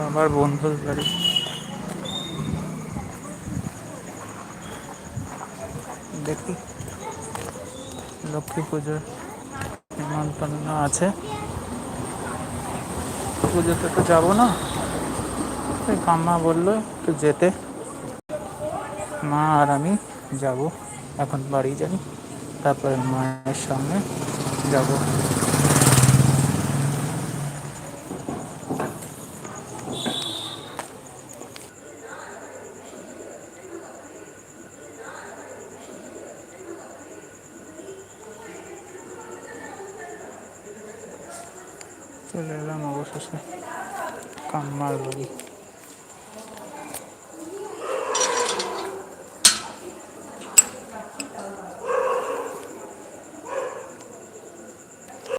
বাবার বন্ধুর বাড়ি। দেখি। লক্ষ্মী পুজোর নিমন্ত্রণ আছে। পুজোতে তো যাব না। ওই কাম্মা বলল একটু যেতে। মা আর আমি যাব। এখন বাড়ি যাই। তারপরে মায়ের সামনে যাব। চলে এলাম অবশেষে কাম্মার বাড়ি